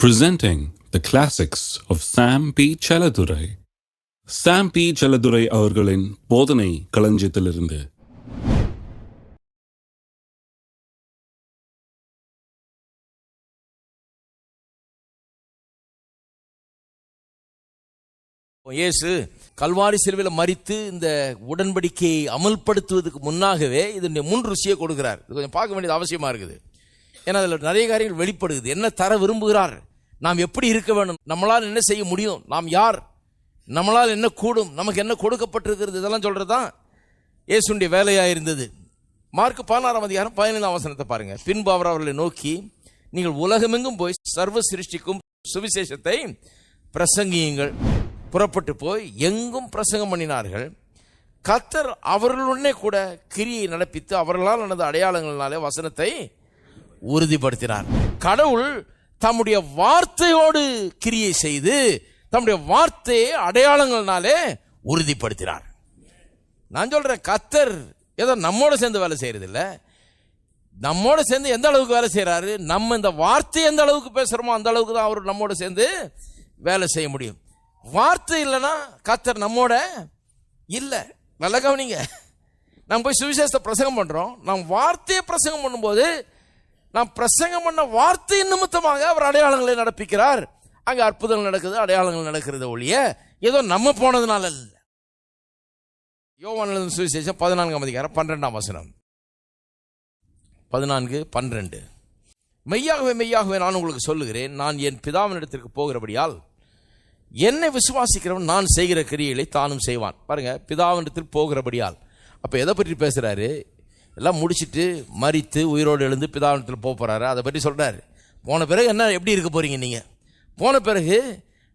presenting the classics of Sam P. Chaladurai. Sam P. Chaladurai அவர்களின் போதனை களஞ்சியத்திலிருந்து இயேசு கல்வாரி சிலுவையில் மறித்து இந்த உடன்படிக்கையை அமல்படுத்துவதற்கு முன்னாகவே இதனுடைய முன் ருசியை கொடுக்கிறார் இது கொஞ்சம் பார்க்க வேண்டியது அவசியமா இருக்குது ஏன்னா அதில் நிறைய காரியங்கள் வெளிப்படுது என்ன தர விரும்புகிறார்? நாம் எப்படி இருக்க வேண்டும்? நம்மளால் என்ன செய்ய முடியும்? நாம் யார்? நம்மளால் என்ன கூடும்? நமக்கு என்ன கொடுக்கப்பட்டிருக்கிறது? இதெல்லாம் சொல்கிறது தான் இயேசுடைய வேலையாக இருந்தது மார்க் பதினாறாம் அதிகாரம் பதினைந்தாம் வசனத்தை பாருங்கள் பின்பு அவர் அவர்களை நோக்கி நீங்கள் உலகமெங்கும் போய் சர்வ சிருஷ்டிக்கும் சுவிசேஷத்தை பிரசங்கியுங்கள். புறப்பட்டு போய் எங்கும் பிரசங்கம் பண்ணினார்கள். கத்தர் அவர்களுடனே கூட கிரியை நடப்பித்து அவர்களால் நடந்த அடையாளங்களினாலே வசனத்தை உறுதிப்படுத்தினார். கடவுள் தம்முடைய வார்த்தையோடு கிரியை செய்து தம்முடைய வார்த்தையை அடையாளங்கள்னாலே உறுதிப்படுத்தினார். நான் சொல்றேன் கத்தர் ஏதோ நம்மோட சேர்ந்து வேலை செய்கிறதில்ல நம்மோட சேர்ந்து எந்த அளவுக்கு வேலை செய்யறாரு நம்ம இந்த வார்த்தை எந்த அளவுக்கு பேசுறோமோ அந்த அளவுக்கு தான் அவர் நம்மோட சேர்ந்து வேலை செய்ய முடியும். வார்த்தை இல்லைன்னா கத்தர் நம்மோட இல்லை. நல்ல கவனிங்க. நம்ம போய் சுவிசேஷத்தை பிரசங்கம் பண்றோம். நம் வார்த்தையை பிரசங்கம் பண்ணும்போது நாம் பிரசங்கம் பண்ண வார்த்தையின் நிமித்தமாக அவர் அடையாளங்களை நடப்பிக்கிறார். அங்கே அற்புதங்கள் நடக்குது அடையாளங்கள் நடக்கிறது ஒழிய ஏதோ நம்ம போனதுனால இல்லை யோவான் சுவிசேஷம் பதினான்காம் அதிகாரம் பன்னிரெண்டாம் வசனம். பதினான்கு பன்னிரெண்டு. மெய்யாகவே மெய்யாகவே நான் உங்களுக்கு சொல்லுகிறேன் நான் என் பிதாவினிடத்திற்கு போகிறபடியால் என்னை விசுவாசிக்கிறவன் நான் செய்கிற கிரியைகளை தானும் செய்வான். பாருங்க பிதாவினிடத்தில் போகிறபடியால். அப்போ எதை பற்றி பேசுறாரு? எல்லாம் முடிச்சுட்டு மறித்து உயிரோடு எழுந்து பிதாவனத்தில் போக போகிறாரு அதை பற்றி சொல்கிறார் போன பிறகு என்ன எப்படி இருக்க போகிறீங்க நீங்கள் போன பிறகு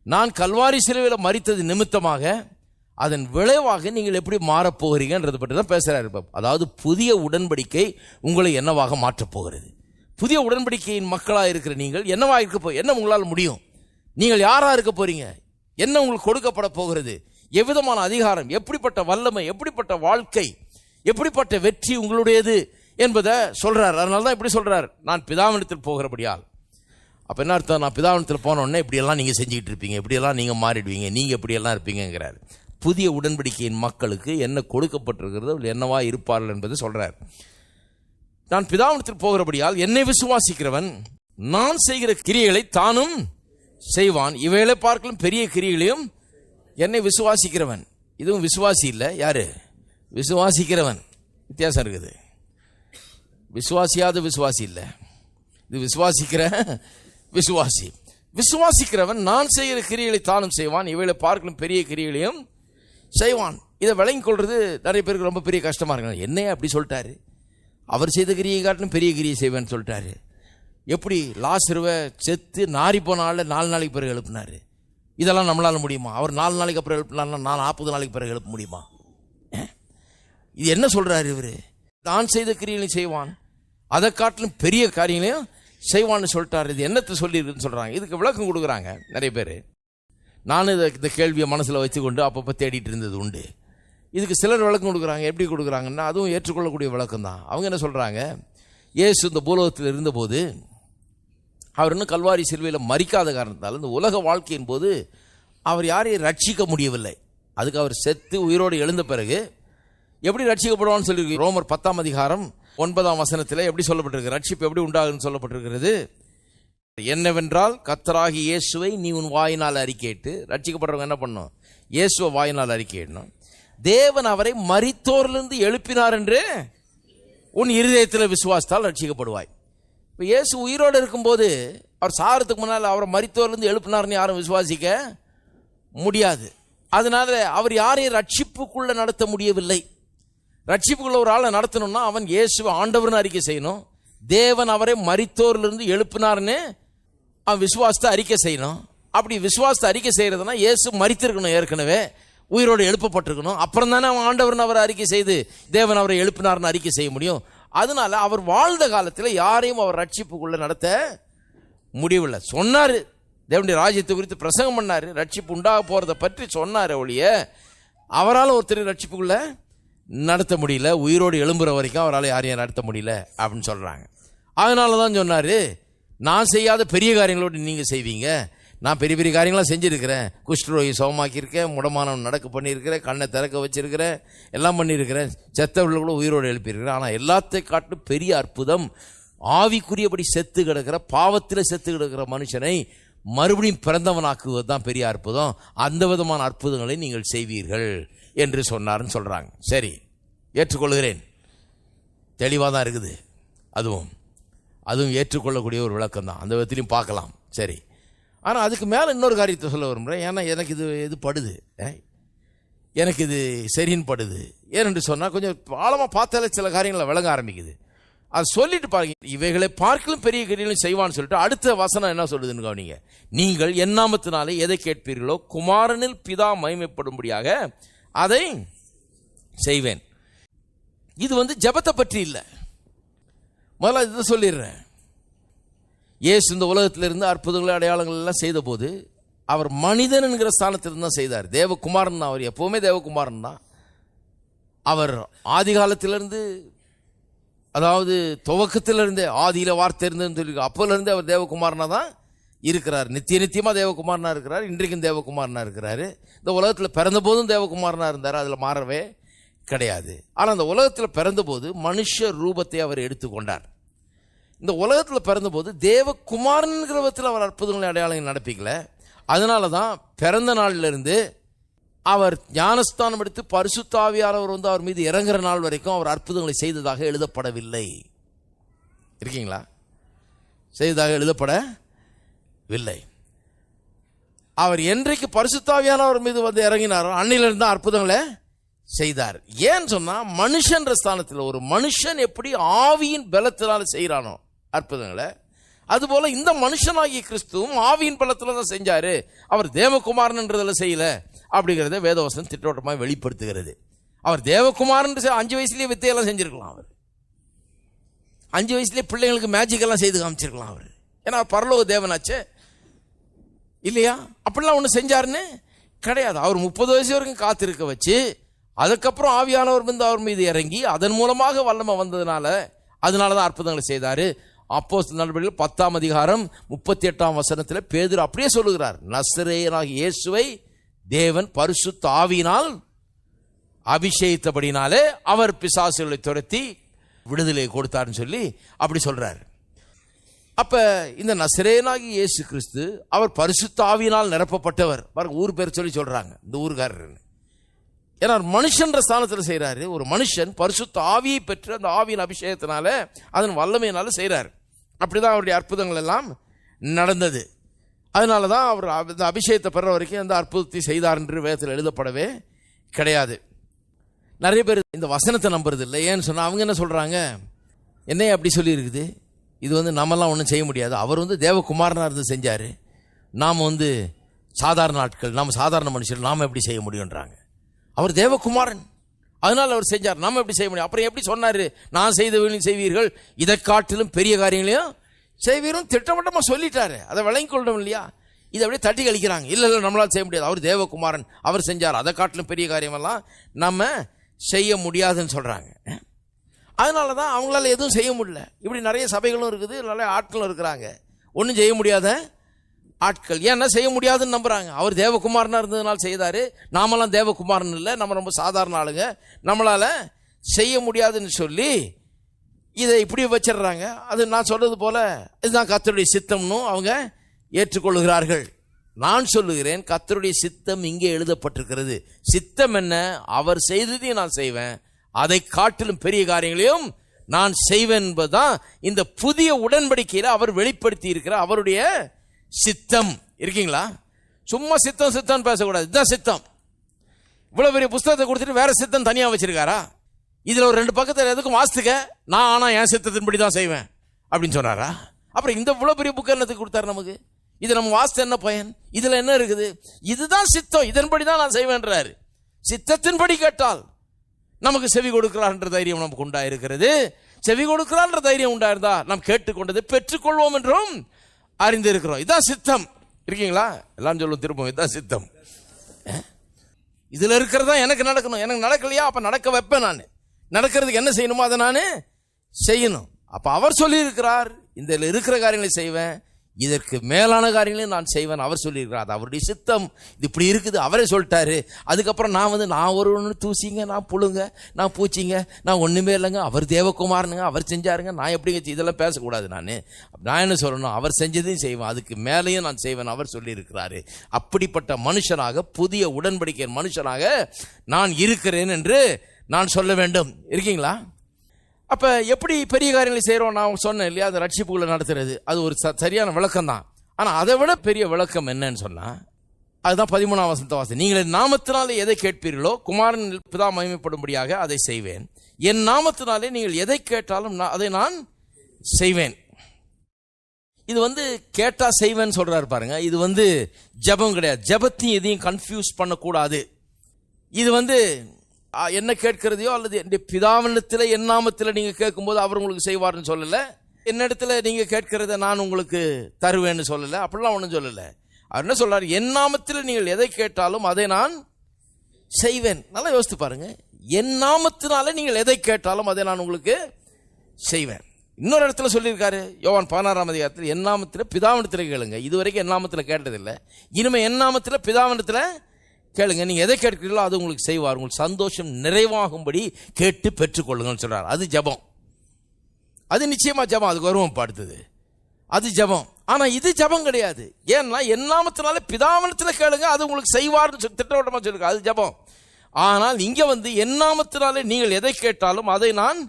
நான் கல்வாரி சிலுவையில் மறித்தது நிமித்தமாக அதன் விளைவாக நீங்கள் எப்படி மாறப் போகிறீங்கன்றதை பற்றி தான் பேசுகிறாரு இப்போ. அதாவது புதிய உடன்படிக்கை உங்களை என்னவாக மாற்றப் போகிறது? புதிய உடன்படிக்கையின் மக்களாக இருக்கிற நீங்கள் என்னவாக இருக்க போ என்ன உங்களால் முடியும்? நீங்கள் யாராக இருக்க போகிறீங்க என்ன உங்களுக்கு கொடுக்கப்பட போகிறது? எவ்விதமான அதிகாரம்? எப்படிப்பட்ட வல்லமை? எப்படிப்பட்ட வாழ்க்கை? எப்படிப்பட்ட வெற்றி உங்களுடையது என்பதை சொல்கிறார் அதனால தான் இப்படி சொல்கிறார் நான் பிதாவனத்தில் போகிறபடியால். அப்போ என்ன அர்த்தம்? நான் பிதாவனத்தில் போனோடனே இப்படியெல்லாம் நீங்கள் செஞ்சுக்கிட்டு இருப்பீங்க. இப்படியெல்லாம் நீங்கள் மாறிடுவீங்க. நீங்கள் இப்படியெல்லாம் இருப்பீங்கிறார் புதிய உடன்படிக்கையின் மக்களுக்கு என்ன கொடுக்கப்பட்டிருக்கிறது என்னவா இருப்பார்கள் என்பதை சொல்கிறார் நான் பிதாவனத்தில் போகிறபடியால் என்னை விசுவாசிக்கிறவன் நான் செய்கிற கிரியைகளை தானும் செய்வான். இவைகளை பார்க்கலும் பெரிய கிரியைகளையும் என்னை விசுவாசிக்கிறவன். இதுவும் விசுவாசி இல்லை. யாரு? விசுவாசிக்கிறவன். வித்தியாசம் இருக்குது. விசுவாசியாத விசுவாசி இல்லை. இது விசுவாசிக்கிற விசுவாசி. விசுவாசிக்கிறவன் நான் செய்கிற கிரியைகளை தானும் செய்வான். இவைகளை பார்க்கணும் பெரிய கிரியைகளையும் செய்வான். இதை விளங்கி கொள்வது நிறைய பேருக்கு ரொம்ப பெரிய கஷ்டமாக இருக்கு என்னையே அப்படி சொல்லிட்டாரு. அவர் செய்த கிரியை காட்டிலும் பெரிய கிரியை செய்வேன்னு சொல்லிட்டாரு. எப்படி லாசருவை செத்து நாரி போனால நாலு நாளைக்கு பிறகு எழுப்பினார். இதெல்லாம் நம்மளால் முடியுமா? அவர் நாலு நாளைக்கு அப்புறம் எழுப்பினார்னா நான் நாற்பது நாளைக்கு பிறகு எழுப்ப முடியுமா? இது என்ன சொல்றாரு இவரு? தான் செய்த கிரியைகளை செய்வான். அதை காட்டிலும் பெரிய காரியங்களையும் செய்வான்னு சொல்லிட்டாரு. இது என்னத்தை சொல்லியிருக்குன்னு சொல்றாங்க. இதுக்கு விளக்கம் கொடுக்குறாங்க நிறைய பேர். நானும் இதை இந்த கேள்வியை மனசில் வச்சுக்கொண்டு அப்பப்போ தேடிட்டு இருந்தது உண்டு. இதுக்கு சிலர் விளக்கம் கொடுக்குறாங்க. எப்படி கொடுக்குறாங்கன்னா அதுவும் ஏற்றுக்கொள்ளக்கூடிய விளக்கம் தான் அவங்க என்ன சொல்கிறாங்க இயேசு இந்த பூலோகத்தில் இருந்தபோது அவர் இன்னும் கல்வாரி சிலுவையில் மறிக்காத காரணத்தால் இந்த உலக வாழ்க்கையின் போது அவர் யாரையும் ரட்சிக்க முடியவில்லை. அதுக்கு அவர் செத்து உயிரோடு எழுந்த பிறகு எப்படி ரட்சிக்கப்படுவான்னு சொல்லி ரோமர் பத்தாம் அதிகாரம் ஒன்பதாம் வசனத்தில் எப்படி சொல்லப்பட்டிருக்கு? ரட்சிப்பு எப்படி உண்டாகுன்னு சொல்லப்பட்டிருக்கிறது? என்னவென்றால் கத்தராகி இயேசுவை நீ உன் வாயினால் அறிக்கையிட்டு ரட்சிக்கப்படுறவங்க என்ன பண்ணும்? இயேசுவை வாயினால் அறிக்கையிடணும். தேவன் அவரை மரித்தோர்லேருந்து எழுப்பினார் என்று உன் இருதயத்தில் விசுவாசத்தால் ரட்சிக்கப்படுவாய். இப்போ இயேசு உயிரோடு இருக்கும்போது அவர் சாரத்துக்கு முன்னால் அவரை மரித்தோரிலிருந்து எழுப்பினார்னு யாரும் விசுவாசிக்க முடியாது. அதனால அவர் யாரையும் ரட்சிப்புக்குள்ளே நடத்த முடியவில்லை. ரட்சிப்புக்குள்ள ஒரு ஆளை நடத்தணும்னா அவன் இயேசுவை ஆண்டவர்னு அறிக்கை செய்யணும். தேவன் அவரை மறித்தோர்லேருந்து எழுப்பினார்னு அவன் விசுவாசத்தை அறிக்கை செய்யணும். அப்படி விசுவாசத்தை அறிக்கை செய்கிறதுனா இயேசு மறித்திருக்கணும் ஏற்கனவே. உயிரோடு எழுப்பப்பட்டிருக்கணும். அப்புறம் தானே அவன் ஆண்டவர்னு அவரை அறிக்கை செய்து தேவன் அவரை எழுப்பினார்னு அறிக்கை செய்ய முடியும். அதனால அவர் வாழ்ந்த காலத்தில் யாரையும் அவர் ரட்சிப்புக்குள்ளே நடத்த முடியவில்லை. சொன்னார். தேவனுடைய ராஜ்யத்தை குறித்து பிரசங்கம் பண்ணார். ரட்சிப்பு உண்டாக போகிறத பற்றி சொன்னார் ஒழிய அவரால் ஒருத்தர் ரட்சிப்புக்குள்ளே நடத்த முடியல உயிரோடு எழும்புற வரைக்கும் அவரால் யாரையும் நடத்த முடியல அப்படின்னு சொல்கிறாங்க அதனால தான் சொன்னார் நான் செய்யாத பெரிய காரியங்களோடு நீங்கள் செய்வீங்க. நான் பெரிய பெரிய காரியங்களாம் செஞ்சுருக்கிறேன். குஷ்டரோகி சுகமாக்கியிருக்கேன் முடமானம் நடக்க பண்ணியிருக்கிறேன் கண்ணை திறக்க வச்சிருக்கிறேன் எல்லாம் பண்ணியிருக்கிறேன். செத்தவர்கள் கூட உயிரோடு எழுப்பியிருக்கிறேன். ஆனால் எல்லாத்தை காட்டும் பெரிய அற்புதம் ஆவிக்குரியபடி செத்து கிடக்கிற பாவத்தில் செத்து கிடக்கிற மனுஷனை மறுபடியும் பிறந்தவனாக்குவது தான் பெரிய அற்புதம். அந்த விதமான அற்புதங்களை நீங்கள் செய்வீர்கள். என்று சொன்னார்னு சொல்கிறாங்க சரி ஏற்றுக்கொள்கிறேன். தெளிவாக தான் இருக்குது. அதுவும் அதுவும் ஏற்றுக்கொள்ளக்கூடிய ஒரு விளக்கம் தான் அந்த விதத்திலையும் பார்க்கலாம். சரி. ஆனால் அதுக்கு மேலே இன்னொரு காரியத்தை சொல்ல விரும்புகிறேன் ஏன்னா எனக்கு இது இது படுது. ஏ? எனக்கு இது சரின்னு படுது. ஏனென்று சொன்னால் கொஞ்சம் ஆழமாக பார்த்தாலே சில காரியங்களை விளங்க ஆரம்பிக்குது. அதை சொல்லிட்டு பாருங்க. இவைகளை பார்க்கலும் பெரிய கிரிகளும் செய்வான்னு சொல்லிட்டு அடுத்த வசனம் என்ன சொல்லுதுன்னு கவனிங்க. நீங்கள் எண்ணாமத்தினாலே எதை கேட்பீர்களோ குமாரனில் பிதா மகிமைப்படும்படியாக அதை செய்வேன். இது வந்து ஜெபத்தை பற்றி இல்லை. முதல்ல இதை சொல்லிடுறேன். இயேசு இந்த உலகத்திலிருந்து அற்புதங்களை அடையாளங்கள் எல்லாம் செய்த போது அவர் மனிதன் என்கிற ஸ்தானத்திலிருந்து தான் செய்தார். தேவகுமாரன் தான் அவர். எப்பவுமே தேவகுமாரன் தான். அவர் ஆதி காலத்திலிருந்து அதாவது துவக்கத்திலிருந்தே ஆதியில வார்த்தை இருந்ததுன்னு சொல்லி அப்போலேருந்து அவர் தேவகுமாரனாக தான் இருக்கிறார். நித்திய நித்தியமாக தேவகுமாரனாக இருக்கிறார். இன்றைக்கும் தேவகுமாரனாக இருக்கிறார். இந்த உலகத்தில் பிறந்த போதும் தேவகுமாரனா இருந்தார்? அதில் மாறவே கிடையாது. ஆனால் அந்த உலகத்தில் பிறந்தபோது மனுஷ ரூபத்தை அவர் எடுத்துக்கொண்டார். இந்த உலகத்தில் பிறந்தபோது தேவகுமாரன்கிற விதத்தில் அவர் அற்புதங்களை அடையாளங்கள் நடப்பிக்கல. அதனால தான் பிறந்த நாளிலிருந்து அவர் ஞானஸ்தானம் எடுத்து பரிசுத்தாவியானவர் வந்து அவர் மீது இறங்குற நாள் வரைக்கும் அவர் அற்புதங்களை செய்ததாக எழுதப்படவில்லை. இருக்கீங்களா? செய்ததாக எழுதப்பட வில்லை. அவர் என்றைக்கு பரிசுத்தாவியானவர் மீது வந்து இறங்கினாரோ அன்னிலிருந்து தான் அற்புதங்களை செய்தார். ஏன்னு சொன்னா மனுஷன்ற ஸ்தானத்தில் ஒரு மனுஷன் எப்படி ஆவியின் பலத்தினால செய்கிறானோ அற்புதங்களை அதுபோல இந்த மனுஷனாகிய கிறிஸ்துவும் ஆவியின் பலத்தில் தான் செஞ்சாரு. அவர் தேவகுமாரன்ன்றதில் செய்யல அப்படிங்கிறத வேதவசனம் திட்டவட்டமாக வெளிப்படுத்துகிறது. அவர் தேவகுமாரன் அஞ்சு வயசுலேயே வித்தையெல்லாம் செஞ்சிருக்கலாம் அவர். அஞ்சு வயசுலேயே பிள்ளைங்களுக்கு மேஜிக் எல்லாம் செய்து காமிச்சிருக்கலாம் அவர். ஏன்னா பரலோக தேவனாச்சே இல்லையா? அப்படிலாம் ஒன்று செஞ்சாருன்னு? கிடையாது. அவர் முப்பது வயசு வரைக்கும் காத்திருக்க வச்சு அதுக்கப்புறம் ஆவியானவர் வந்து அவர் மீது இறங்கி அதன் மூலமாக வல்லமை வந்ததுனால அதனால தான் அற்புதங்களை செய்தார். அப்போ நடவடிக்கைகள் பத்தாம் அதிகாரம் முப்பத்தி எட்டாம் வசனத்தில் பேதர் அப்படியே சொல்லுகிறார். நசரேயனாக இயேசுவை தேவன் பரிசுத்த ஆவியினால் அபிஷேகித்தபடினாலே அவர் பிசாசுகளை துரத்தி விடுதலை கொடுத்தாருன்னு சொல்லி அப்படி சொல்கிறார் அப்ப இந்த நசரேனாகி இயேசு கிறிஸ்து அவர் பரிசுத்தாவினால் நிரப்பப்பட்டவர். பாருங்க ஊர் பேர் சொல்லி சொல்றாங்க இந்த ஊர்காரர் ஏன்னா மனுஷன்ற ஸ்தானத்தில் செய்கிறாரு ஒரு மனுஷன் பரிசுத்த ஆவியை பெற்று அந்த ஆவியின் அபிஷேகத்தினால அதன் வல்லமையினால செய்கிறார் அப்படிதான் அவருடைய அற்புதங்கள் எல்லாம் நடந்தது. அதனால தான் அவர் அந்த அபிஷேகத்தை பெற வரைக்கும் அந்த அற்புதத்தை செய்தார் என்று வேதத்தில் எழுதப்படவே கிடையாது. நிறைய பேர் இந்த வசனத்தை நம்புறது இல்லை. ஏன்னு சொன்னால் அவங்க என்ன சொல்கிறாங்க என்னைய அப்படி சொல்லியிருக்குது? இது வந்து நம்மலாம் ஒன்றும் செய்ய முடியாது. அவர் வந்து தேவகுமாரனாக இருந்து செஞ்சார். நாம் வந்து சாதாரண ஆட்கள் நாம் சாதாரண மனுஷர் நாம் எப்படி செய்ய முடியுன்றாங்க அவர் தேவகுமாரன். அதனால் அவர் செஞ்சார். நாம் எப்படி செய்ய முடியும்? அப்புறம் எப்படி சொன்னார்? நான் செய்தவர்களும் செய்வீர்கள். இதை காட்டிலும் பெரிய காரியங்களையும் செய்வீரும். திட்டவட்டமாக சொல்லிட்டாரு. அதை விளங்கி கொள்ளணும் இல்லையா? இதை அப்படியே தட்டி கழிக்கிறாங்க. இல்லை இல்லை நம்மளால் செய்ய முடியாது. அவர் தேவகுமாரன். அவர் செஞ்சார். அதை காட்டிலும் பெரிய காரியமெல்லாம் நம்ம செய்ய முடியாதுன்னு சொல்கிறாங்க அதனால தான் அவங்களால எதுவும் செய்ய முடியல. இப்படி நிறைய சபைகளும் இருக்குது நிறைய ஆட்களும் இருக்கிறாங்க. ஒன்றும் செய்ய முடியாத ஆட்கள். ஏன்னா செய்ய முடியாதுன்னு நம்புறாங்க. அவர் தேவகுமாரனாக இருந்ததுனால செய்தார். நாமெல்லாம் தேவகுமாரன் இல்லை. நம்ம ரொம்ப சாதாரண ஆளுங்க. நம்மளால் செய்ய முடியாதுன்னு சொல்லி இதை இப்படி வச்சிடுறாங்க. அது நான் சொல்கிறது போல் இதுதான் கத்தருடைய சித்தம்னு அவங்க ஏற்றுக்கொள்கிறார்கள். நான் சொல்லுகிறேன் கத்தருடைய சித்தம் இங்கே எழுதப்பட்டிருக்கிறது. சித்தம் என்ன? அவர் செய்ததையும் நான் செய்வேன். அதை காட்டிலும் பெரிய காரியங்களையும் நான் செய்வேன் என்பதுதான் இந்த புதிய உடன்படிக்கையில் அவர் வெளிப்படுத்தி இருக்கிற அவருடைய சித்தம். இருக்கீங்களா? சும்மா சித்தம் சித்தம் பேசக்கூடாது. இதுதான் சித்தம். இவ்வளோ பெரிய புஸ்தகத்தை கொடுத்துட்டு வேற சித்தம் தனியாக வச்சிருக்காரா? இதில் ஒரு ரெண்டு பக்கத்தில் எதுக்கும் வாசித்துக்க நான் ஆனால் என் சித்தத்தின்படி தான் செய்வேன். அப்படின்னு சொன்னாரா அப்புறம் இந்த இவ்வளோ பெரிய புக் என்னத்துக்கு கொடுத்தாரு நமக்கு? இது நம்ம வாசித்த என்ன பயன்? இதில் என்ன இருக்குது? இதுதான் சித்தம். இதன்படி தான் நான் செய்வேன்றாரு. சித்தத்தின்படி கேட்டால் நமக்கு செவி கொடுக்கிறார்ன்ற தைரியம் நமக்கு உண்டாயிருக்கிறது. செவி கொடுக்கிறார்ன்ற தைரியம் உண்டாயிருந்தா நாம் கேட்டுக்கொண்டதை பெற்றுக்கொள்வோம் என்றும் அறிந்திருக்கிறோம். இதான் சித்தம். இருக்கீங்களா? எல்லாம் சொல்லும் திரும்பவும் இதான் சித்தம். இதில் இருக்கிறதா எனக்கு நடக்கணும். எனக்கு நடக்கலையா? அப்போ நடக்க வைப்பேன் நான். நடக்கிறதுக்கு என்ன செய்யணுமோ அதை நான் செய்யணும். அப்போ அவர் சொல்லியிருக்கிறார். இந்த இருக்கிற காரியங்களை செய்வேன். இதற்கு மேலான காரியங்களையும் நான் செய்வேன். அவர் சொல்லியிருக்கிறார். அது அவருடைய சித்தம். இது இப்படி இருக்குது. அவரே சொல்லிட்டாரு. அதுக்கப்புறம் நான் வந்து நான் ஒரு ஒன்று தூசிங்க நான் புழுங்க நான் பூச்சிங்க நான் ஒன்றுமே இல்லைங்க. அவர் தேவகுமாரனுங்க அவர் செஞ்சாருங்க. நான் எப்படிங்க இதெல்லாம் பேசக்கூடாது நான். நான் என்ன சொல்லணும்? அவர் செஞ்சதையும் செய்வேன். அதுக்கு மேலேயும் நான் செய்வேன். அவர் சொல்லியிருக்கிறாரு. அப்படிப்பட்ட மனுஷனாக புதிய உடன்படிக்கை மனுஷனாக நான் இருக்கிறேன் என்று நான் சொல்ல வேண்டும். இருக்கீங்களா? அப்ப எப்படி பெரிய காரியங்களை செய்கிறோம் நான் சொன்னேன் இல்லையா? அந்த ரட்சிப்புகளை நடத்துறது. அது ஒரு ச- சரியான விளக்கம் தான் ஆனா அதை விட பெரிய விளக்கம் என்னன்னு சொன்னா அதுதான் பதிமூணாம் வசந்த வாசம் நீங்கள் நாமத்தினாலே எதை கேட்பீர்களோ குமாரன் பிதா மகிமைப்படும்படியாக அதை செய்வேன். என் நாமத்தினாலே நீங்கள் எதை கேட்டாலும் நான் அதை நான் செய்வேன். இது வந்து கேட்டா செய்வேன்னு சொல்றாரு பாருங்க. இது வந்து ஜெபம் கிடையாது. ஜெபத்தையும் எதையும் கன்ஃபியூஸ் பண்ணக்கூடாது. இது வந்து என்ன கேட்கிறதையோ அல்லது என் பிதாவினத்தில் என் நாமத்தில் நீங்கள் கேட்கும்போது அவர் உங்களுக்கு செய்வார்னு சொல்லலை. என்னிடத்துல நீங்கள் கேட்கிறத நான் உங்களுக்கு தருவேன்னு சொல்லலை. அப்படிலாம் ஒன்றும் சொல்லலை. அவர் என்ன சொல்கிறார் என் நாமத்தில் நீங்கள் எதை கேட்டாலும் அதை நான் செய்வேன். நல்லா யோசித்து பாருங்கள் என் நாமத்தினால நீங்கள் எதை கேட்டாலும் அதை நான் உங்களுக்கு செய்வேன். இன்னொரு இடத்துல சொல்லியிருக்காரு யோவான் பதினாறாம் அதிகாரத்தில் என் நாமத்தில் பிதாவனத்தில் கேளுங்க. இது வரைக்கும் என் நாமத்தில் கேட்டதில்லை. இனிமேல் என் நாமத்தில் பிதாவனத்தில் கேளுங்க நீங்க எதை கேட்கிறீங்களோ அது உங்களுக்கு செய்வார். உங்களுக்கு சந்தோஷம் நிறைவாகும்படி கேட்டு பெற்றுக்கொள்ளுங்கன்னு சொல்றார். அது ஜெபம். அது நிச்சயமா ஜெபம். அதுக்கு வருவோம் இப்ப அது ஜெபம். ஆனா இது ஜெபம் கிடையாது. ஏன்னா என் நாமத்தினால பிதாவனத்துல கேளுங்க அது உங்களுக்கு செய்வார்னு சொல்லி திட்டவட்டமா சொல்லிருக்கு அது ஜெபம். ஆனால் இங்க வந்து என் நாமத்தினாலே நீங்கள் எதை கேட்டாலும் அதை நான்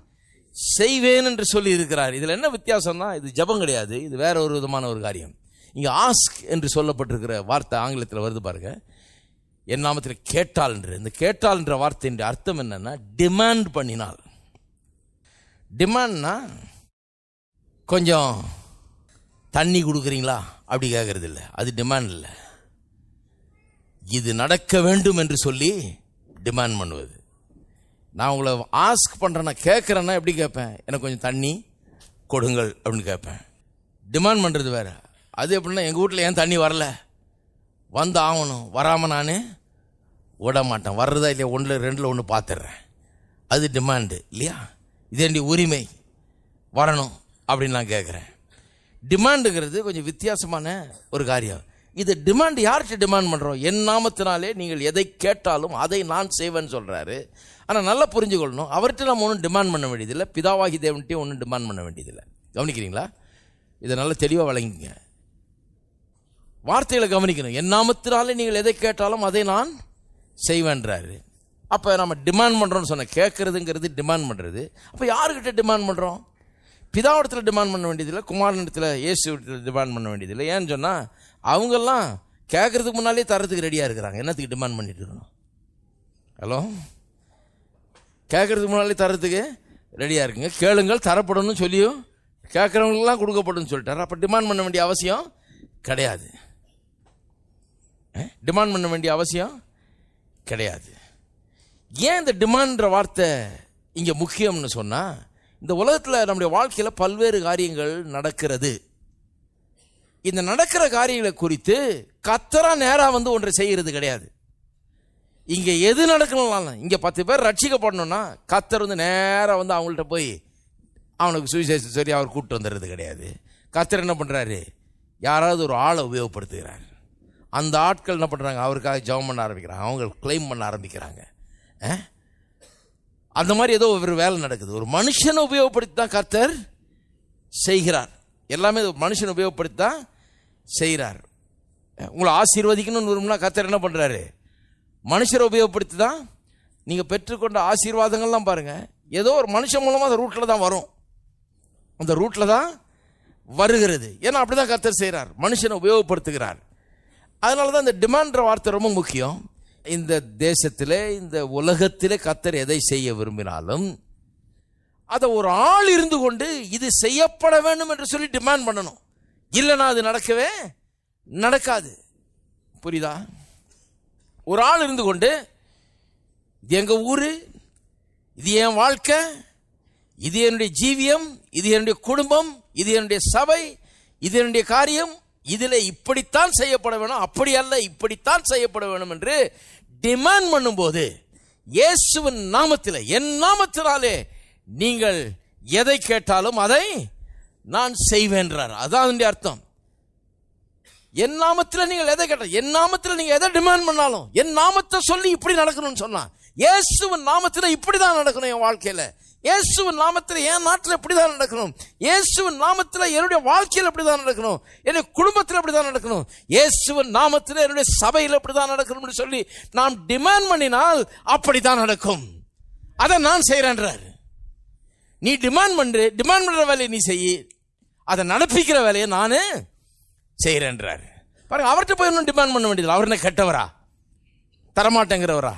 செய்வேன் என்று சொல்லி இருக்கிறார். இதுல என்ன வித்தியாசம்னா இது ஜெபம் கிடையாது. இது வேற ஒரு விதமான ஒரு காரியம். இங்க ஆஸ்க் என்று சொல்லப்பட்டிருக்கிற வார்த்தை ஆங்கிலத்தில் வருது பாருங்க. என் நாமத்தில் கேட்டால் என்று. இந்த கேட்டால் என்ற வார்த்தையின் அர்த்தம் என்னன்னா டிமாண்ட் பண்ணினால். டிமாண்ட்னா கொஞ்சம் தண்ணி கொடுக்குறீங்களா? அப்படி கேட்கறது இல்லை அது டிமாண்ட் இல்லை. இது நடக்க வேண்டும் என்று சொல்லி டிமாண்ட் பண்ணுவது. நான் உங்களை ஆஸ்க் பண்ணுறேன்னா கேட்குறேன்னா எப்படி கேட்பேன்? எனக்கு கொஞ்சம் தண்ணி கொடுங்கள் அப்படின்னு கேட்பேன். டிமாண்ட் பண்ணுறது வேறு. அது எப்படின்னா எங்கள் வீட்டில் ஏன் தண்ணி வரல? வந்து ஆகணும் வராமல் நான் விட மாட்டேன் வர்றதா இல்லையா? ஒன்றில் ரெண்டில் ஒன்று பார்த்துட்றேன் அது டிமாண்டு இல்லையா? இது என்னுடைய உரிமை. வரணும் அப்படின்னு நான் கேட்குறேன் டிமாண்டுங்கிறது கொஞ்சம் வித்தியாசமான ஒரு காரியம். இது டிமாண்ட் யார்கிட்ட டிமாண்ட் பண்ணுறோம் என் நாமத்தினாலே நீங்கள் எதை கேட்டாலும் அதை நான் செய்வேன்னு சொல்கிறாரு ஆனால் நல்லா புரிஞ்சுக்கொள்ளணும். அவர்கிட்ட நம்ம ஒன்றும் டிமாண்ட் பண்ண வேண்டியதில்லை. பிதாவாகி தேவன்கிட்டயும் ஒன்றும் டிமாண்ட் பண்ண வேண்டியதில்லை. கவனிக்கிறீங்களா? இதை நல்லா தெளிவாக வழங்கிங்க வார்த்தைகளை கவனிக்கணும். என் நாமத்தினாலே நீங்கள் எதை கேட்டாலும் அதை நான் செய்வேன்றாரு. அப்போ நம்ம டிமாண்ட் பண்ணுறோம்னு சொன்ன கேட்குறதுங்கிறது டிமாண்ட் பண்ணுறது அப்போ யாருக்கிட்ட டிமாண்ட் பண்ணுறோம் பிதாவிடத்தில் டிமாண்ட் பண்ண வேண்டியதில்லை குமாரனிடத்தில் இயேசு டிமாண்ட் பண்ண வேண்டியதில்லை. ஏன்னு சொன்னால் அவங்கெல்லாம் கேட்குறதுக்கு முன்னாலே தரத்துக்கு ரெடியாக இருக்கிறாங்க. என்னத்துக்கு டிமாண்ட் பண்ணிட்டு இருக்கணும்? ஹலோ கேட்குறதுக்கு முன்னாலே தரத்துக்கு ரெடியாக இருக்குங்க. கேளுங்கள் தரப்படணும்னு சொல்லியும் கேட்குறவங்களுக்குலாம் கொடுக்கப்படும் சொல்லிட்டார். அப்போ டிமாண்ட் பண்ண வேண்டிய அவசியம் கிடையாது. டிமாண்ட் பண்ண வேண்டிய அவசியம் கிடையாது. ஏன் இந்த டிமாண்ட்ற வார்த்தை இங்கே முக்கியம்னு சொன்னால் இந்த உலகத்தில் நம்முடைய வாழ்க்கையில் பல்வேறு காரியங்கள் நடக்கிறது. இந்த நடக்கிற காரியங்களை குறித்து கத்தரா நேராக வந்து ஒன்றை செய்கிறது கிடையாது. இங்கே எது நடக்கணும்னாலும் இங்கே பத்து பேர் ரட்சிக்கப்படணும்னா கத்தர் வந்து நேராக வந்து அவங்கள்ட்ட போய் அவனுக்கு சுவிசேஷம் சரி அவர் கூப்பிட்டு வந்துடுறது கிடையாது. கத்தர் என்ன பண்ணுறாரு யாராவது ஒரு ஆளை உபயோகப்படுத்துகிறார். அந்த ஆட்கள் என்ன பண்ணுறாங்க அவருக்காக ஜெபம் பண்ண ஆரம்பிக்கிறாங்க. அவங்க கிளைம் பண்ண ஆரம்பிக்கிறாங்க. அந்த மாதிரி ஏதோ ஒரு வேலை நடக்குது. ஒரு மனுஷனை உபயோகப்படுத்தி தான் கர்த்தர் செய்கிறார். எல்லாமே மனுஷனை உபயோகப்படுத்தி தான் செய்கிறார். உங்களை ஆசீர்வதிக்கணும்னு விரும்பினா கர்த்தர் என்ன பண்ணுறாரு மனுஷரை உபயோகப்படுத்தி தான் நீங்கள் பெற்றுக்கொண்ட ஆசீர்வாதங்கள்லாம் பாருங்கள் ஏதோ ஒரு மனுஷன் மூலமாக அந்த ரூட்டில் தான் வரும். அந்த ரூட்டில் தான் வருகிறது. ஏன்னா அப்படி தான் கர்த்தர் செய்கிறார் மனுஷனை உபயோகப்படுத்துகிறார். அதனால தான் இந்த டிமாண்ட்ற வார்த்தை ரொம்ப முக்கியம். இந்த தேசத்திலே இந்த உலகத்திலே கத்தர் எதை செய்ய விரும்பினாலும் அதை ஒரு ஆள் இருந்து கொண்டு இது செய்யப்பட வேண்டும் என்று சொல்லி டிமாண்ட் பண்ணணும். இல்லைன்னா அது நடக்கவே நடக்காது. புரியுதா? ஒரு ஆள் இருந்து கொண்டு இது எங்கள் ஊர் இது என் வாழ்க்கை இது என்னுடைய ஜீவியம் இது என்னுடைய குடும்பம் இது என்னுடைய சபை இது என்னுடைய காரியம் இதில் இப்படித்தான் செய்யப்பட வேணும் அப்படி அல்ல இப்படித்தான் செய்யப்பட வேணும் என்று டிமாண்ட் பண்ணும்போது இயேசுவின் நாமத்தில் என் நாமத்தினாலே நீங்கள் எதை கேட்டாலும் அதை நான் செய்வேன்றார் அதான் அர்த்தம். என் நாமத்தில் நீங்கள் எதை கேட்டால் என் நாமத்தில் நீங்கள் எதை டிமாண்ட் பண்ணாலும் என் நாமத்தை சொல்லி இப்படி நடக்கணும்னு சொன்னான் இயேசுவின் நாமத்தில் இப்படி தான் நடக்கணும் என் வாழ்க்கையில். இயேசுவின் நாமத்தில் என் நாட்டில் இப்படி தான் நடக்கணும்? இயேசுவின் நாமத்தில் என்னுடைய வாழ்க்கையில் அப்படிதான் நடக்கணும்? என்னுடைய குடும்பத்தில் அப்படிதான் நடக்கணும்? இயேசுவின் நாமத்தில் என்னுடைய சபையில் அப்படிதான் நடக்கணும்னு சொல்லி நாம் டிமாண்ட் பண்ணினால் அப்படி தான் நடக்கும். அதை நான் செய்கிறேன்றார் நீ டிமாண்ட் பண்ற டிமாண்ட் பண்ணுற வேலையை நீ செய். அதை நடப்பிக்கிற வேலையை நான் செய்கிறேன்றார் பாருங்க அவர்கிட்ட போய் ஒன்றும் டிமாண்ட் பண்ண வேண்டியது அவர் என்ன கெட்டவரா? தரமாட்டேங்கிறவரா?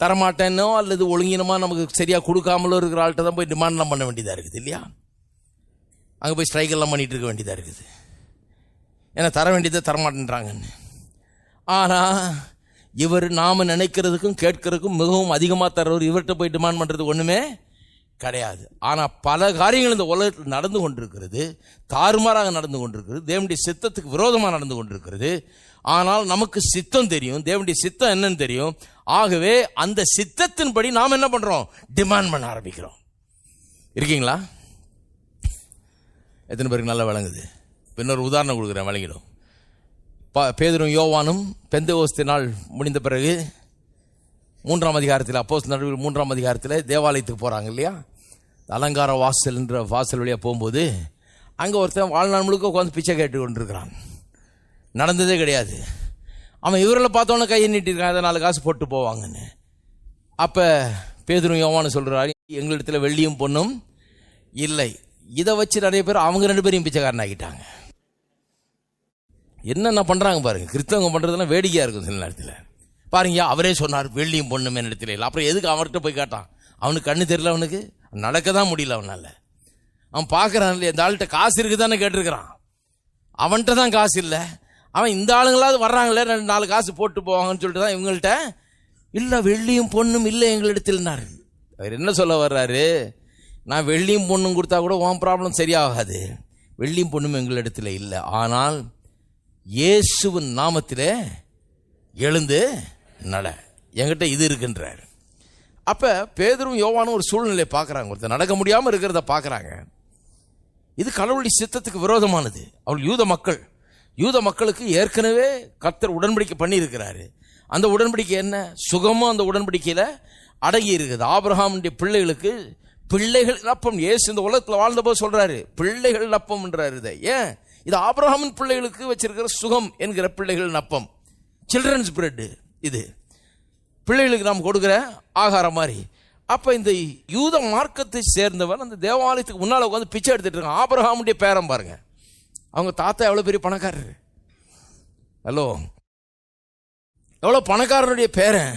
தரமாட்டேனோ அல்லது ஒழுங்கினமாக நமக்கு சரியாக கொடுக்காமலோ இருக்கிற ஆள்கிட்ட தான் போய் டிமாண்ட்லாம் பண்ண வேண்டியதாக இருக்குது இல்லையா? அங்கே போய் ஸ்ட்ரைக்கெல்லாம் பண்ணிகிட்டு பண்ணிட்டு இருக்க வேண்டியதாக இருக்குது. ஏன்னா தர வேண்டியதை தரமாட்டேன்றாங்கன்னு. ஆனால் இவர் நாம் நினைக்கிறதுக்கும் கேட்கறதுக்கும் மிகவும் அதிகமாக தர்றவர் இவர்கிட்ட போய் டிமாண்ட் பண்ணுறது ஒன்றுமே கிடையாது. ஆனால் பல காரியங்கள் இந்த உலகத்தில் நடந்து கொண்டிருக்கிறது தாறுமாறாக நடந்து கொண்டிருக்கிறது தேவனுடைய சித்தத்துக்கு விரோதமாக நடந்து கொண்டிருக்கிறது. ஆனால் நமக்கு சித்தம் தெரியும். தேவனுடைய சித்தம் என்னன்னு தெரியும். ஆகவே அந்த சித்தத்தின்படி நாம் என்ன பண்ணுறோம் டிமாண்ட் பண்ண ஆரம்பிக்கிறோம். இருக்கீங்களா? எத்தனை பேருக்கு நல்லா விளங்குது? இன்னொரு உதாரணம் கொடுக்குறேன் விளங்கிடும். பா பேதரும் யோவானும் பெந்தகோஸ்து நாள் முடிந்த பிறகு மூன்றாம் அதிகாரத்தில் அப்போஸ் நடுவில் மூன்றாம் அதிகாரத்தில் தேவாலயத்துக்கு போகிறாங்க இல்லையா? அலங்கார வாசல்ன்ற வாசல் வழியாக போகும்போது அங்கே ஒருத்தன் வாழ்நாள் முழுக்க உட்காந்து பிச்சை கேட்டு கொண்டிருக்கிறான் நடந்ததே கிடையாது. அவன் இவரில் பார்த்தோன்னே கையை நீட்டிருக்கான் அதை நாலு காசு போட்டு போவாங்கன்னு. அப்போ பேதரும் யோவானு சொல்கிறாரு எங்களிடத்தில் வெள்ளியும் பொண்ணும் இல்லை. இதை வச்சு நிறைய பேர் அவங்க ரெண்டு பேரையும் பிச்சைக்காரன் ஆகிட்டாங்க என்னென்ன பண்ணுறாங்க பாருங்க கிறிஸ்தவங்க பண்ணுறதுலாம் வேடிக்கையாக இருக்கும் சில நேரத்தில். பாருங்க அவரே சொன்னார் வெள்ளியும் பொண்ணும் இடத்துல இல்லை. அப்புறம் எதுக்கு அவர்கிட்ட போய் காட்டான்? அவனுக்கு கண்ணு தெரியல அவனுக்கு. நடக்க தான் முடியல அவனால். அவன் பார்க்குறான் இல்லையா இந்த ஆள்கிட்ட காசு இருக்குதானே கேட்டிருக்கிறான். அவன்கிட்ட தான் காசு இல்லை. அவன் இந்த ஆளுங்களாவது வர்றாங்களே ரெண்டு நாலு காசு போட்டு போவாங்கன்னு சொல்லிட்டு தான் இவங்கள்ட்ட இல்லை வெள்ளியும் பொண்ணும் இல்லை எங்களிடத்தில்னார் அவர் என்ன சொல்ல வர்றாரு? நான் வெள்ளியும் பொண்ணும் கொடுத்தா கூட உன் ப்ராப்ளம் சரியாகாது. வெள்ளியும் பொண்ணும் எங்களிடத்தில் இல்லை. ஆனால் இயேசுவின் நாமத்திலே எழுந்து நட. என்கிட்ட இது இருக்குன்றார். அப்போ பேதரும் யோவானும் ஒரு சூழ்நிலையை பார்க்குறாங்க. ஒருத்தர் நடக்க முடியாமல் இருக்கிறத பார்க்குறாங்க. இது கடவுளுடைய சித்தத்துக்கு விரோதமானது. அவள் யூத மக்கள். யூத மக்களுக்கு ஏற்கனவே கர்த்தர் உடன்படிக்கை பண்ணியிருக்கிறாரு. அந்த உடன்படிக்கை என்ன? சுகமும் அந்த உடன்படிக்கையில் அடங்கி இருக்குது. ஆபிரஹாமுடைய பிள்ளைகளுக்கு பிள்ளைகள் நப்பம் இயேசு இந்த உலகத்தில் வாழ்ந்தபோது சொல்கிறாரு பிள்ளைகள் நப்பம்ன்றாரு இதை. ஏன்? இது ஆபிரஹாமின் பிள்ளைகளுக்கு வச்சிருக்கிற சுகம் என்கிற பிள்ளைகள் நப்பம் சில்ட்ரன்ஸ் பிரெட்டு இது. பிள்ளைகளுக்கு நாம் கொடுக்குற ஆகாரம் மாதிரி. அப்போ இந்த யூத மார்க்கத்தை சேர்ந்தவன் அந்த தேவாலயத்துக்கு முன்னால் உட்காந்து பிச்சை எடுத்துகிட்டு இருக்கான் ஆபிரஹாமுடைய பேரம் பாருங்க. அவங்க தாத்தா எவ்வளோ பெரிய பணக்காரர்? ஹலோ. எவ்வளோ பணக்காரனுடைய பேரன்?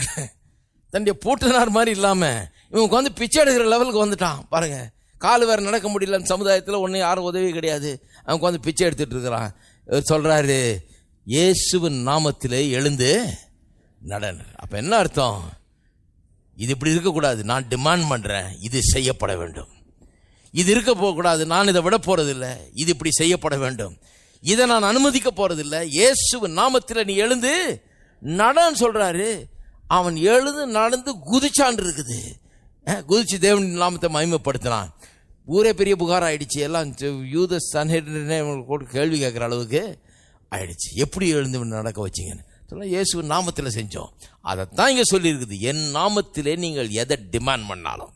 தன்னுடைய பூட்டனார் மாதிரி இல்லாமல் இவன் உட்காந்து பிச்சை எடுக்கிற லெவலுக்கு வந்துட்டான். பாருங்கள் கால் வேறு நடக்க முடியல சமுதாயத்தில் ஒன்றும் யாரும் உதவி கிடையாது. அவன் உட்காந்து பிச்சை எடுத்துகிட்டு இருக்கிறான். இவர் சொல்கிறாரு இயேசுவின் நாமத்திலே எழுந்து நடன. அப்போ என்ன அர்த்தம்? இது இப்படி இருக்கக்கூடாது. நான் டிமாண்ட் பண்ணுறேன் இது செய்யப்பட வேண்டும். இது இருக்க போகக்கூடாது நான் இதை விட போகிறதில்ல இது இப்படி செய்யப்பட வேண்டும். இதை நான் அனுமதிக்க போகிறதில்ல இயேசுவின் நாமத்தில் நீ எழுந்து நடன்னு சொல்கிறாரு அவன் எழுந்து நடந்து குதிச்சான் இருக்குது. குதிச்சு தேவன் நாமத்தை மகிமைப்படுத்தினான். ஊரே பெரிய புகார் ஆயிடுச்சு. எல்லாம் யூத சன்ஹெட்ரினே கூட கேள்வி கேட்குற அளவுக்கு ஆயிடுச்சு. எப்படி எழுந்து நடக்க வச்சீங்கன்னு? சொல்ல இயேசுவின் நாமத்தில் செஞ்சோம். அதைத்தான் இங்கே சொல்லியிருக்குது. என் நாமத்திலே நீங்கள் எதை டிமாண்ட் பண்ணாலும்.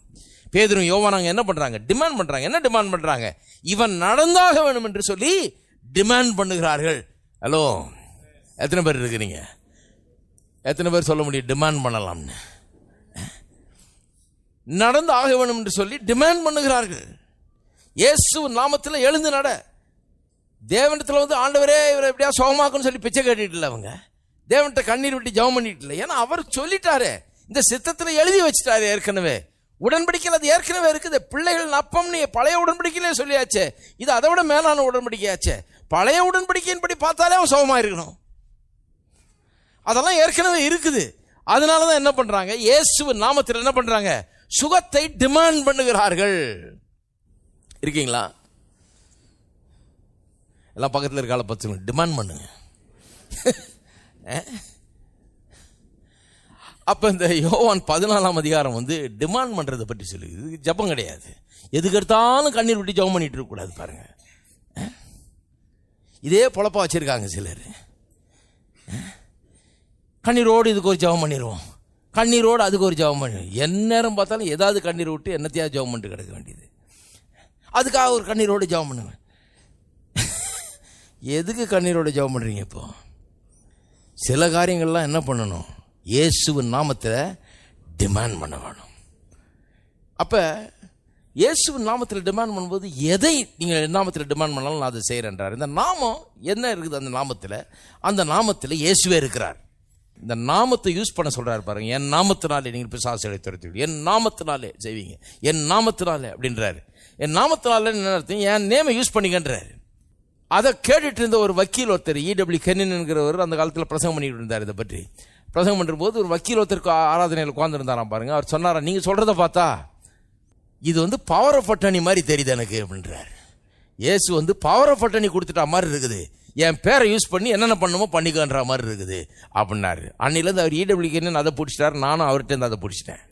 பேதரும் யோவானாங்க என்ன பண்றாங்க? டிமாண்ட் பண்றாங்க. என்ன டிமாண்ட் பண்றாங்க? இவன் நடந்தாக வேணும் என்று சொல்லி டிமாண்ட் பண்ணுகிறார்கள். ஹலோ எத்தனை பேர் இருக்கிறீங்க? எத்தனை பேர் சொல்ல முடியும்? டிமாண்ட் பண்ணலாம்னு. நடந்து ஆக வேணும் என்று சொல்லி டிமாண்ட் பண்ணுகிறார்கள். இயேசு நாமத்தில் எழுந்து நட. தேவனத்தில் வந்து ஆண்டவரே இவரை எப்படியா சுகமாக்குன்னு சொல்லி பிச்சை கேட்டுட்டு இல்லை அவங்க. தேவன்கிட்ட கண்ணீர் விட்டு ஜெபம் பண்ணிட்டு இல்லை. ஏன்னா அவர் சொல்லிட்டாரு. இந்த சித்தத்தில் எழுதி வச்சுட்டாரு ஏற்கனவே. உடன்படிக்கையில் அது ஏற்கனவே இருக்குது. பிள்ளைகள் நப்பம்னு பழைய உடன்படிக்கையிலே சொல்லியாச்சே. இது அதை விட மேலான உடன்படிக்கையாச்சே. பழைய உடன்படிக்கையின்படி பார்த்தாலே அவன் சுகமாக இருக்கணும். அதெல்லாம் ஏற்கனவே இருக்குது. அதனால தான் என்ன பண்ணுறாங்க இயேசு நாமத்தில் என்ன பண்ணுறாங்க சுகத்தை டிமாண்ட் பண்ணுகிறார்கள். இருக்கீங்களா? எல்லாம் பக்கத்தில் இருக்கால பத்து டிமாண்ட் பண்ணுங்க. அப்ப இந்த யோவான் பதினாலாம் அதிகாரம் வந்து டிமாண்ட் பண்றதை பற்றி சொல்லுது. இது ஜெபம் கிடையாது. எதுக்கு எடுத்தாலும் கண்ணீர் விட்டு ஜெபம் பண்ணிட்டு இருக்க கூடாது பாருங்க. இதே பொழப்பா வச்சிருக்காங்க சிலர். கண்ணீரோடு இதுக்கு ஒரு ஜெபம் பண்ணிடுவோம் கண்ணீரோடு அதுக்கு ஒரு ஜெபம் பண்ணிடுவோம் எந்நேரம் பார்த்தாலும் ஏதாவது கண்ணீர் விட்டு என்னத்தையா ஜபம் பண்ணிட்டு கிடக்க வேண்டியது. அதுக்காக ஒரு கண்ணீரோடு ஜெபம் பண்ணுவேன். எதுக்கு கண்ணீரோடு ஜெபம் பண்ணுறீங்க இப்போ? சில காரியங்கள்லாம் என்ன பண்ணணும்? இயேசுவின் நாமத்தில் டிமாண்ட் பண்ண வேணும். அப்போ இயேசுவின் நாமத்தில் டிமாண்ட் பண்ணும்போது எதை நீங்கள் என் நாமத்தில் டிமாண்ட் பண்ணாலும் நான் அதை செய்கிறேன்றார் இந்த நாமம் என்ன இருக்குது அந்த நாமத்தில்? அந்த நாமத்தில் இயேசுவே இருக்கிறார். இந்த நாமத்தை யூஸ் பண்ண சொல்கிறார் பாருங்க. என் நாமத்தினாலே நீங்கள் பிசாசுகளை துரத்துவீங்க என் நாமத்தினாலே செய்வீங்க. என் நாமத்தினாலே அப்படின்றாரு. என் நாமத்தினாலே என்ன அர்த்தம்? என் நேமை யூஸ் பண்ணிக்கன்றார். அதை கேட்டுட்டு இருந்த ஒரு வக்கீல் ஒருத்தர் இடபிள்யூ கென்னின்ங்கிறவர் அந்த காலத்தில் பிரசங்கம் பண்ணிக்கிட்டு இருந்தார் இதை பற்றி. பிரசங்கம் பண்ணும்போது ஒரு வக்கீல் ஒருத்தருக்கு ஆராதனையில் உட்காந்துருந்தாராம் பாருங்க. அவர் சொன்னாரா நீங்கள் சொல்கிறத பார்த்தா இது வந்து பவர் ஆஃப் அட்டனி மாதிரி தெரியுது எனக்கு அப்படின்றார். இயேசு வந்து பவர் ஆஃப் அட்டனி கொடுத்துட்டா மாதிரி இருக்குது. என் பேரை யூஸ் பண்ணி என்னென்ன பண்ணுமோ பண்ணிக்கன்ற மாதிரி இருக்குது அப்படின்னாரு. அன்னிலேருந்து அவர் இடபிள்யூ அதை பிடிச்சிட்டாரு. நானும் அவர்கிட்ட இருந்து அதை பிடிச்சிட்டேன்.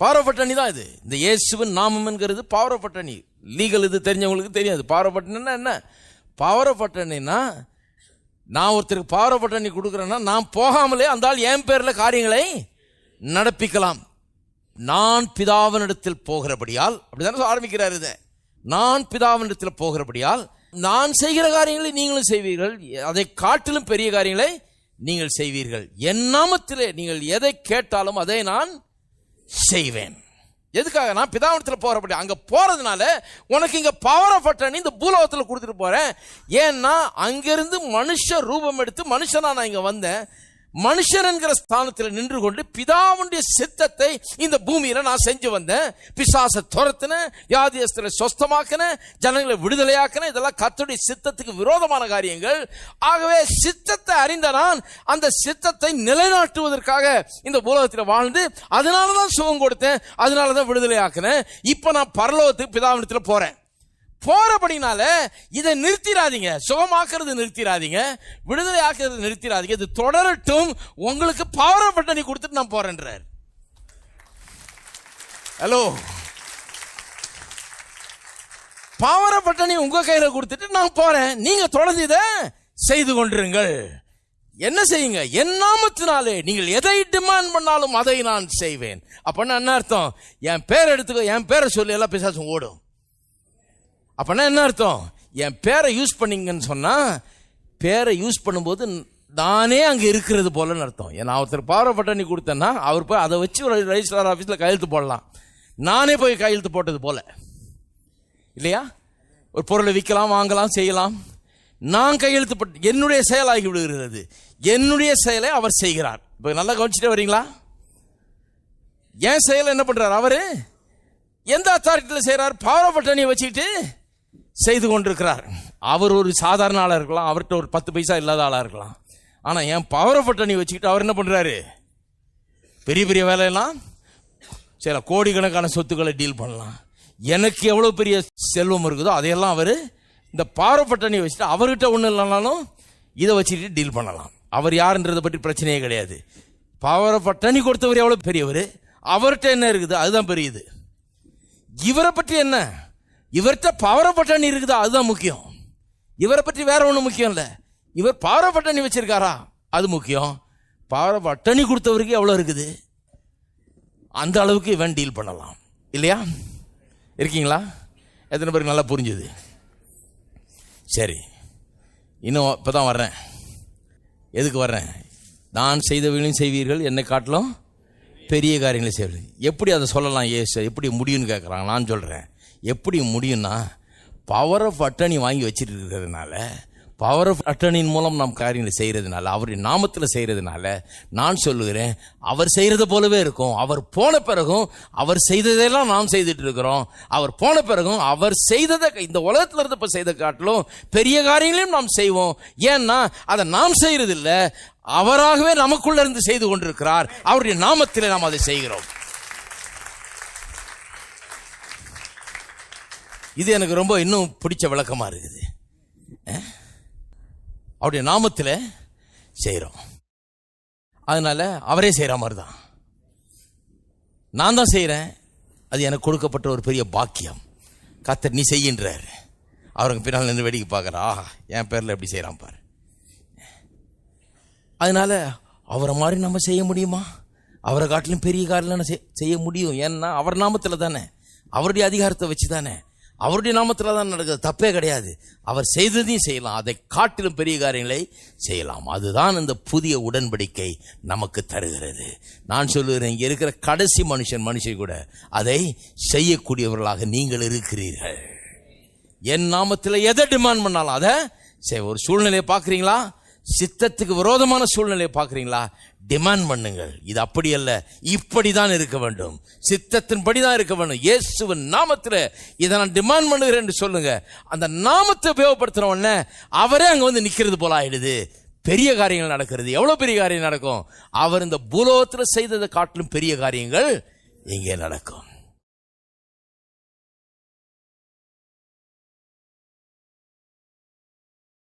பவர் ஆஃப் அட்டனி தான் இது. இந்த இயேசுவின் நாமம்ங்கிறது பவர் ஆஃப் அட்டனி லீகல் இது தெரிஞ்சவங்களுக்கு தெரியாது பவர் ஆஃப் அட்டனின்னா என்ன? பவர் ஆஃப் அட்டனின்னா நான் ஒருத்தருக்கு பாவப்பட்ட நீ கொடுக்குறேன்னா நான் போகாமலே அந்த ஆள் என் பேரில் காரியங்களை நடப்பிக்கலாம். நான் பிதாவினிடத்தில் போகிறபடியால் அப்படிதானே ஆரம்பிக்கிறார் இதை. நான் பிதாவினிடத்தில் போகிறபடியால் நான் செய்கிற காரியங்களை நீங்களும் செய்வீர்கள் அதை காட்டிலும் பெரிய காரியங்களை நீங்கள் செய்வீர்கள். என் நாமத்திலே நீங்கள் எதை கேட்டாலும் அதை நான் செய்வேன். எதுக்காக? நான் பிதாவனத்தில் போறபடி அங்கே போகிறதுனால உனக்கு இங்கே பவர் ஆஃப் அட்டர்னி இந்த பூலோகத்தில் கொடுத்துட்டு போகிறேன் ஏன்னா அங்கேருந்து மனுஷ ரூபம் எடுத்து மனுஷனாக நான் இங்கே வந்தேன். மனுஷன் என்கிற ஸ்தானத்தில் நின்று கொண்டு பிதாவுடைய சித்தத்தை இந்த பூமியில நான் செஞ்சு வந்தேன். பிசாச துரத்தின வியாதியஸ்தரை சொஸ்தமாக்கின ஜனங்களை விடுதலையாக்கின இதெல்லாம் கத்துடைய சித்தத்துக்கு விரோதமான காரியங்கள். ஆகவே சித்தத்தை அறிந்த நான் அந்த சித்தத்தை நிலைநாட்டுவதற்காக இந்த உலகத்தில் வாழ்ந்து அதனால தான் சுகம் கொடுத்தேன் அதனால தான் விடுதலையாக்கினேன். இப்போ நான் பரலோகத்துக்கு பிதாவினத்தில் போறேன். போறபடினால இதை நிறுத்திடாதீங்க. சுகமாக்குறது நிறுத்திடாதீங்க. விடுதலை ஆக்குறது நிறுத்திடாதீங்க. இது தொடரட்டும். உங்களுக்கு பவர் பட்டனி கொடுத்துட்டு நான் போறேன்றார். ஹலோ பவர பட்டனி உங்க கையில கொடுத்துட்டு நான் போறேன். நீங்க தொடர்ந்து இதை செய்து கொண்டிருங்கள். என்ன செய்யுங்க? என் நாமத்தினாலே நீங்கள் எதை டிமாண்ட் பண்ணாலும் அதை நான் செய்வேன். அப்படின்னா என்ன அர்த்தம்? என் பேரை எடுத்துக்கோ என் பேரை சொல்லி எல்லாம் பிசாசும் ஓடும். அப்பனா என்ன அர்த்தம்? என் பேரை யூஸ் பண்ணீங்கன்னு சொன்னால் பேரை யூஸ் பண்ணும்போது நானே அங்கே இருக்கிறது போலன்னு அர்த்தம். ஏன்னா ஒருத்தர் பவர் பட்டணி கொடுத்தேன்னா அவர் போய் அதை வச்சு ஒரு ரெஜிஸ்ட்ரார் ஆஃபீஸில் கையெழுத்து போடலாம். நானே போய் கையெழுத்து போட்டது போல. இல்லையா? ஒரு பொருளை விற்கலாம் வாங்கலாம் செய்யலாம். நான் கையெழுத்து போட்டு என்னுடைய செயலாகி விடுகிறது. என்னுடைய செயலை அவர் செய்கிறார். இப்போ நல்லா கவனிச்சுட்டே வரீங்களா? என் செயலை என்ன பண்ணுறார் அவர் எந்த அத்தாரிட்டியில் செய்கிறார் பாவப்பட்டனியை வச்சுக்கிட்டு செய்து கொண்டிருக்கிறார். அவர் ஒரு சாதாரண ஆளாக இருக்கலாம் அவர்கிட்ட ஒரு பத்து பைசா இல்லாத ஆளாக இருக்கலாம். ஆனால் என் பவர் பட்டணி வச்சுக்கிட்டு அவர் என்ன பண்ணுறாரு பெரிய பெரிய வேலையெல்லாம் சில கோடிக்கணக்கான சொத்துக்களை டீல் பண்ணலாம். எனக்கு எவ்வளோ பெரிய செல்வம் இருக்குதோ அதையெல்லாம் அவர் இந்த பாரப்பட்டணி வச்சுட்டு அவர்கிட்ட ஒன்றும் இல்லைனாலும் இதை வச்சுட்டு டீல் பண்ணலாம். அவர் யாருன்றதை பற்றி பிரச்சனையே கிடையாது. பாவரப்பட்டணி கொடுத்தவர் எவ்வளோ பெரியவர்? அவர்கிட்ட என்ன இருக்குது? அதுதான் பெரியது. இவரை பற்றி என்ன? இவர்கிட்ட பாவரப்பட்டணி இருக்குதா? அதுதான் முக்கியம். இவரை பற்றி வேற ஒன்றும் முக்கியம் இல்லை. இவர் பாவரப்பட்டணி வச்சிருக்காரா? அது முக்கியம். பாவரப்பட்டணி கொடுத்தவருக்கு எவ்வளோ இருக்குது? அந்த அளவுக்கு இவன் டீல் பண்ணலாம். இல்லையா? இருக்கீங்களா? எத்தனை பேருக்கு நல்லா புரிஞ்சுது? சரி. இன்னும் இப்போ தான் வர்றேன். எதுக்கு வர்றேன்? நான் செய்தவர்களையும் செய்வீர்கள் என்னை காட்டிலும் பெரிய காரியங்களை செய்வீர்கள். எப்படி அதை சொல்லலாம் ஏசு? எப்படி முடியும்னு கேட்குறாங்க நான் சொல்கிறேன் எப்படி முடியும்னா பவர் ஆஃப் அட்டர்னி வாங்கி வச்சுட்டு இருக்கிறதுனால பவர் ஆஃப் அட்டர்னியின் மூலம் நாம் காரியங்களை செய்கிறதுனால அவருடைய நாமத்தில் செய்கிறதுனால நான் சொல்லுகிறேன் அவர் செய்கிறது போலவே இருக்கும். அவர் போன பிறகும் அவர் செய்ததெல்லாம் நாம் செய்துட்டு இருக்கிறோம். அவர் போன பிறகும் அவர் செய்ததை இந்த உலகத்தில் இருந்து இப்போ செய்த காட்டிலும் பெரிய காரியங்களையும் நாம் செய்வோம். ஏன்னா அதை நாம் செய்கிறதில்ல அவராகவே நமக்குள்ளே இருந்து செய்து கொண்டிருக்கிறார். அவருடைய நாமத்தில் நாம் அதை செய்கிறோம். இது எனக்கு ரொம்ப இன்னும் பிடிச்ச விளக்கமா இருக்குது. அவருடைய நாமத்தில் செய்கிறோம் அதனால அவரே செய்கிற மாதிரி தான் நான் தான் செய்கிறேன் அது எனக்கு கொடுக்கப்பட்ட ஒரு பெரிய பாக்கியம். கத்தர் நீ செய்கின்றார். அவருக்கு பின்னால் நின்று வேடிக்கை பார்க்குறா என் பேரில் எப்படி செய்கிறான் பார். அதனால அவரை மாதிரி நம்ம செய்ய முடியுமா? அவரை காட்டிலும் பெரிய காரில் செய்ய முடியும். ஏன்னா அவர் நாமத்தில் தானே. அவருடைய அதிகாரத்தை வச்சு தானே அவருடைய நாமத்தில் தான் நடக்குது. தப்பே கிடையாது. அவர் செய்ததையும் செய்யலாம். அதை காட்டிலும் பெரிய காரியங்களை செய்யலாம். அதுதான் இந்த புதிய உடன்படிக்கை நமக்கு தருகிறது. நான் சொல்லுகிறேன் இங்கே இருக்கிற கடைசி மனுஷன் மனுஷன் கூட அதை செய்யக்கூடியவர்களாக நீங்கள் இருக்கிறீர்கள். என் நாமத்தில் எதை டிமாண்ட் பண்ணாலும் அதை சரி ஒரு சூழ்நிலையை பார்க்குறீங்களா? சித்தத்துக்கு விரோதமான சூழ்நிலையை பார்க்குறீங்களா? டிமாண்ட் பண்ணுங்கள். இது அப்படி அல்ல. இப்படி தான் இருக்க வேண்டும். சித்தத்தின்படி தான் இருக்க வேண்டும். இயேசுவின் நாமத்தில் இதை நான் டிமாண்ட் பண்ணுகிறேன் என்று சொல்லுங்க. அந்த நாமத்தை உபயோகப்படுத்துகிற உடனே அவரே அங்கே வந்து நிற்கிறது போல ஆயிடுது. பெரிய காரியங்கள் நடக்கிறது. எவ்வளோ பெரிய காரியம் நடக்கும்? அவர் இந்த பூலோகத்தில் செய்ததை காட்டிலும் பெரிய காரியங்கள் இங்கே நடக்கும்.